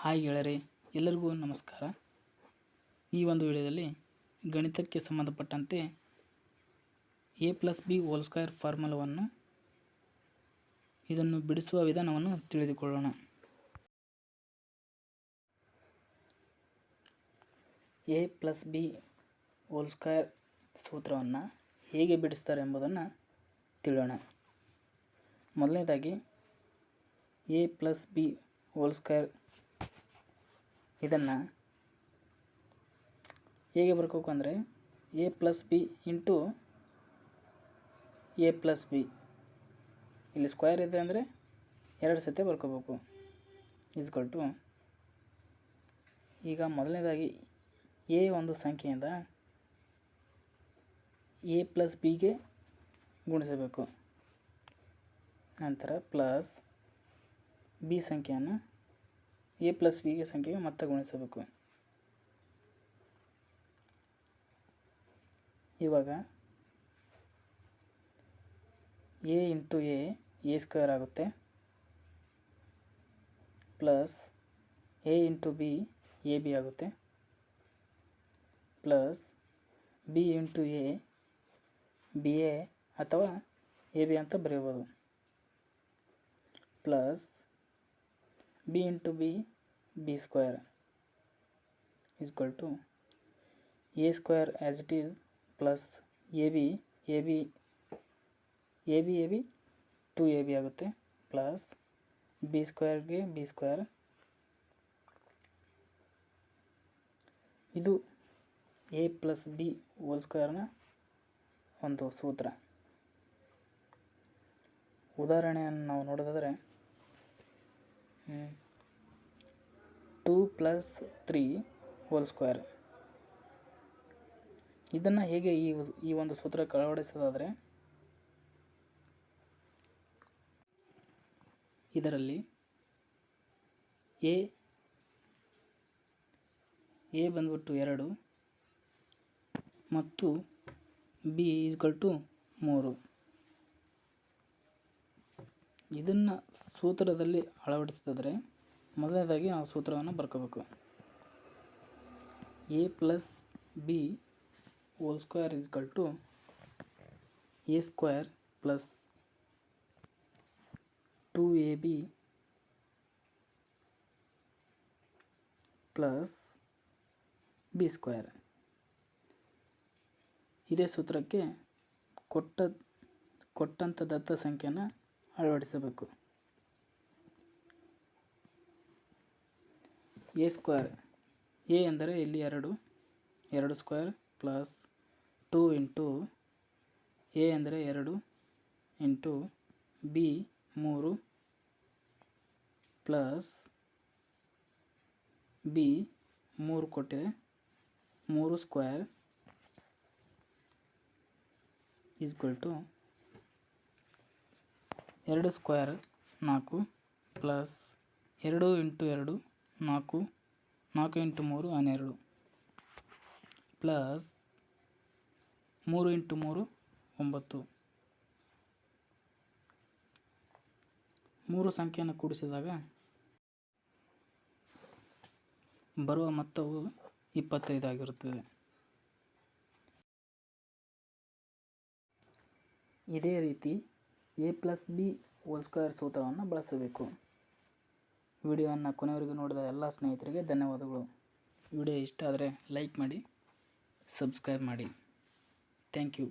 Hi ಗೆಳೆಯರೆ, ಎಲ್ಲರಿಗೂ ನಮಸ್ಕಾರ. ಈ ಒಂದು ವಿಡಿಯೋದಲ್ಲಿ ಗಣಿತಕ್ಕೆ ಸಂಬಂಧಪಟ್ಟಂತೆ A plus B whole square ಫಾರ್ಮುಲವನ್ನು ಇದನ್ನು ಬಿಡಿಸುವ ವಿಧಾನವನ್ನು ತಿಳಿದುಕೊಳ್ಳೋಣ. A plus B whole square ಸೂತ್ರವನ್ನು ಹೇಗೆ ಬಿಡಿಸ್ತಾರೆ ಎಂಬುದನ್ನು ತಿಳಿಯೋಣ. ಮೊದಲನೇದಾಗಿ A plus B whole square ಇದನ್ನು ಹೇಗೆ ಬರ್ಕೋಬೇಕು ಅಂದರೆ A plus B into A plus B ಇಲ್ಲಿ ಸ್ಕ್ವೇರ್ ಇದೆ ಅಂದರೆ ಎರಡು ಸತಿ ಬರ್ಕೋಬೇಕು. ಇಸ್ಕೊಲ್ ಟು ಈಗ ಮೊದಲನೇದಾಗಿ ಎ ಒಂದು ಸಂಖ್ಯೆಯಿಂದ ಎ ಪ್ಲಸ್ ಬಿಗೆ ಗುಣಿಸಬೇಕು. ನಂತರ ಪ್ಲಸ್ ಬಿ ಸಂಖ್ಯೆಯನ್ನು ಎ ಪ್ಲಸ್ ವಿಗೆ ಸಂಖ್ಯೆಗೆ ಮತ್ತೆ ಗುಣಿಸಬೇಕು. ಇವಾಗ A into A A square ಆಗುತ್ತೆ. Plus A into B A B ಆಗುತ್ತೆ. Plus B into A B A ಅಥವಾ ಎ ಬಿ ಅಂತ ಬರೆಯಬೋದು plus B into B B square equal to A square as it is plus A B A B A B A B two A B ಆಗುತ್ತೆ plus B ಸ್ಕ್ವೇರ್ಗೆ B square ಇದು A plus B whole ಸ್ಕ್ವೇರ್ನ ಒಂದು ಸೂತ್ರ. ಉದಾಹರಣೆಯನ್ನು ನಾವು ನೋಡೋದಾದರೆ two plus three whole square ಇದನ್ನು ಹೇಗೆ ಈ ಈ ಒಂದು ಸೂತ್ರಕ್ಕೆ ಅಳವಡಿಸೋದಾದರೆ, ಇದರಲ್ಲಿ ಎ ಎ ಬಂದ್ಬಿಟ್ಟು ಎರಡು, ಮತ್ತು ಬಿ ಈಸ್ಗಲ್ ಟು ಮೂರು. ಇದನ್ನು ಸೂತ್ರದಲ್ಲಿ ಅಳವಡಿಸಿದ್ರೆ ಮೊದಲನೇದಾಗಿ ನಾವು ಸೂತ್ರವನ್ನು ಬರ್ಕೋಬೇಕು. A plus B whole square equal to A square plus two A B plus B square ಇದೇ ಸೂತ್ರಕ್ಕೆ ಕೊಟ್ಟ ಕೊಟ್ಟಂಥ ದತ್ತ ಸಂಖ್ಯೆನ ಅಳವಡಿಸಬೇಕು. ಎ ಸ್ಕ್ವೇರ್, ಎ ಅಂದರೆ ಇಲ್ಲಿ ಎರಡು ಎರಡು square plus two into A ಅಂದರೆ ಎರಡು ಇಂಟು ಬಿ ಮೂರು ಪ್ಲಸ್ ಬಿ ಮೂರು ಕೊಟ್ಟಿದೆ ಮೂರು ಸ್ಕ್ವೇರ್ ಈಸ್ಕ್ವಲ್ ಟು ಎರಡು ಸ್ಕ್ವೇರ್ ನಾಲ್ಕು ಪ್ಲಸ್ ಎರಡು ಇಂಟು ಎರಡು ನಾಲ್ಕು ನಾಲ್ಕು ಇಂಟು ಮೂರು ಹನ್ನೆರಡು ಪ್ಲಸ್ ಮೂರು ಇಂಟು ಮೂರು ಒಂಬತ್ತು. ಮೂರು ಸಂಖ್ಯೆಯನ್ನು ಕೂಡಿಸಿದಾಗ ಬರುವ ಮೊತ್ತವು ಇಪ್ಪತ್ತೈದಾಗಿರುತ್ತದೆ ಇದೇ ರೀತಿ A plus B whole square ಸೂತ್ರವನ್ನು ಬಳಸಬೇಕು. ವಿಡಿಯೋವನ್ನು ಕೊನೆವರೆಗೂ ನೋಡಿದ ಎಲ್ಲ ಸ್ನೇಹಿತರಿಗೆ ಧನ್ಯವಾದಗಳು. ವಿಡಿಯೋ ಇಷ್ಟ ಆದರೆ ಲೈಕ್ ಮಾಡಿ ಸಬ್ಸ್ಕ್ರೈಬ್ ಮಾಡಿ. Thank you